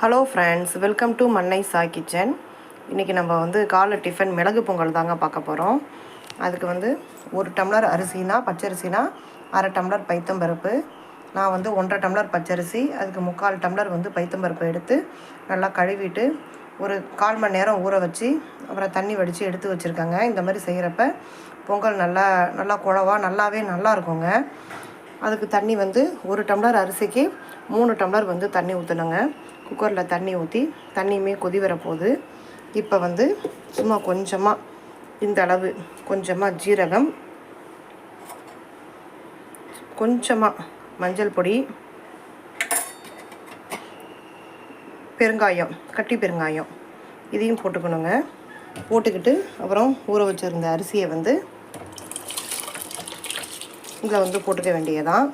Hello friends welcome to Mannai சா kitchen இன்றைக்கி நம்ம வந்து காலை டிஃபன் மிளகு பொங்கல் தாங்க பார்க்க போகிறோம் அதுக்கு வந்து ஒரு டம்ளர் அரிசினா பச்சரிசினா அரை டம்ளர் பைத்தம்பருப்பு. நான் வந்து ஒன்றரை டம்ளர் பச்சரிசி அதுக்கு முக்கால் டம்ளர் வந்து பைத்தம்பருப்பு எடுத்து நல்லா கழுவிட்டு ஒரு கால் மணி நேரம் ஊற வச்சு அப்புறம் தண்ணி வடித்து எடுத்து வச்சுருக்கேங்க. இந்த மாதிரி செய்கிறப்ப பொங்கல் நல்லா நல்லா குழவா நல்லாவே நல்லா இருக்குங்க. அதுக்கு தண்ணி வந்து ஒரு டம்ளர் அரிசிக்கு மூணு டம்ளர் வந்து தண்ணி ஊற்றணுங்க குக்கரில் தண்ணி ஊற்றி தண்ணியுமே கொதி வரப்போகுது. இப்போ வந்து சும்மா கொஞ்சமாக இந்த அளவு கொஞ்சமாக ஜீரகம் கொஞ்சமாக மஞ்சள் பொடி பெருங்காயம் கட்டி பெருங்காயம் இதையும் போட்டுக்கணுங்க. போட்டுக்கிட்டு அப்புறம் ஊற வச்சுருந்த அரிசியை வந்து இதில் வந்து போட்டுக்க வேண்டியதான்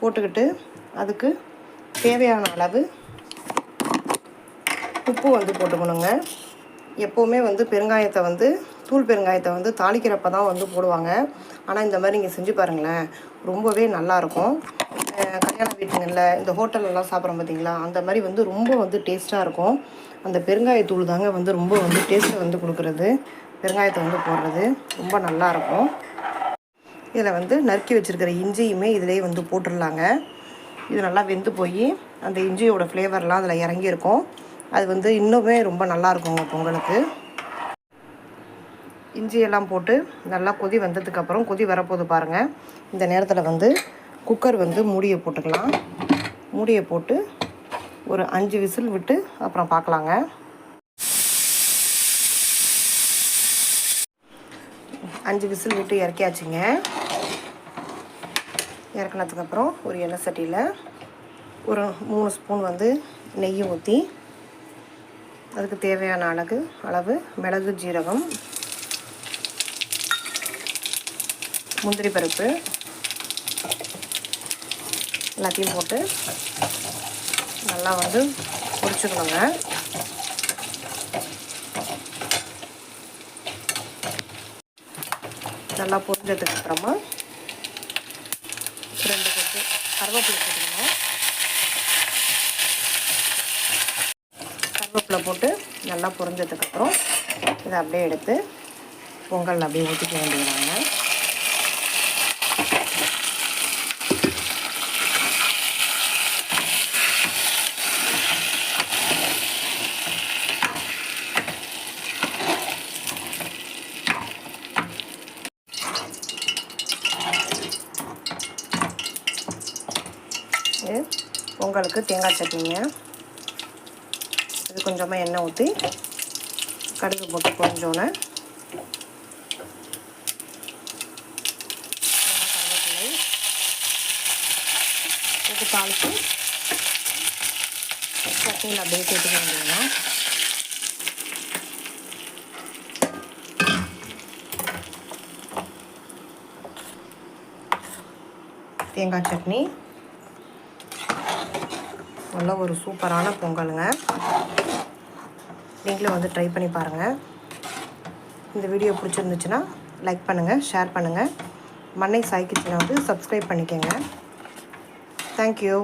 போட்டுக்கிட்டு அதுக்கு தேவையான அளவு உப்பு வந்து போட்டுக்கணுங்க. எப்போவுமே வந்து பெருங்காயத்தை வந்து தூள் பெருங்காயத்தை வந்து தாளிக்கிறப்ப தான் வந்து போடுவாங்க. ஆனால் இந்த மாதிரி நீங்கள் செஞ்சு பாருங்களேன். ரொம்பவே நல்லாயிருக்கும் கல்யாண வீட்டுங்களில் இந்த ஹோட்டல்லலாம் சாப்பிட்றோம் பார்த்தீங்களா அந்த மாதிரி வந்து ரொம்ப வந்து டேஸ்ட்டாக இருக்கும். அந்த பெருங்காயத்தூள் தாங்க வந்து ரொம்ப வந்து டேஸ்ட்டை வந்து கொடுக்குறது. பெருங்காயத்தை வந்து போடுறது. ரொம்ப நல்லாயிருக்கும் இதில் வந்து நறுக்கி வச்சுருக்கிற இஞ்சியுமே இதிலே வந்து போட்டுடலாங்க இது நல்லா வெந்து போய் அந்த இஞ்சியோட ஃப்ளேவர்லாம் அதில் இறங்கியிருக்கும். அது வந்து இன்னுமே ரொம்ப நல்லா இருக்குங்க பொங்கலுக்கு. இஞ்சியெல்லாம் போட்டு நல்லா கொதி வந்ததுக்கப்புறம் கொதி வரப்போது பாருங்கள் இந்த நேரத்தில் வந்து குக்கர் வந்து மூடியை போட்டுக்கலாம். மூடியை போட்டு ஒரு அஞ்சு விசில் விட்டு அப்புறம் பார்க்கலாங்க அஞ்சு விசில் விட்டு இறக்கியாச்சுங்க. இறக்குனதுக்கப்புறம் ஒரு எண்ணெய் சட்டியில் ஒரு மூணு ஸ்பூன் வந்து நெய் ஊற்றி அதுக்கு தேவையான அளவு அளவு மிளகு ஜீரகம் முந்திரி பருப்பு எல்லாத்தையும் போட்டு நல்லா வந்து பொரிச்சுக்கணுங்க. நல்லா பொரிஞ்சதுக்கு அப்புறமா ரெண்டு கொத்து கருவேப்பிலை போட்டுக்கணும். கருவேப்பிலை போட்டு நல்லா பொரிஞ்சதுக்கப்புறம் இதை அப்படியே எடுத்து பொங்கல் அப்படியே ஊற்றிக்க வேண்டியதாங்க இது பொங்கலுக்கு தேங்காய் சட்னிங்க. இது கொஞ்சமாக எண்ணெய் ஊற்றி கடுகு போட்டு கொஞ்சோன்னே போட்டு தாளித்து சட்னியில் அப்படியே சேர்த்துக்க வேண்டியதுதான். தேங்காய் சட்னி நல்ல ஒரு சூப்பரான பொங்கலுங்க. நீங்களும் வந்து ட்ரை பண்ணி பாருங்கள் இந்த வீடியோ பிடிச்சிருந்துச்சுன்னா லைக் பண்ணுங்கள் ஷேர் பண்ணுங்கள் மண்ணை சாய் கிச்சனை வந்து சப்ஸ்கிரைப் பண்ணிக்கோங்க. தேங்க்யூ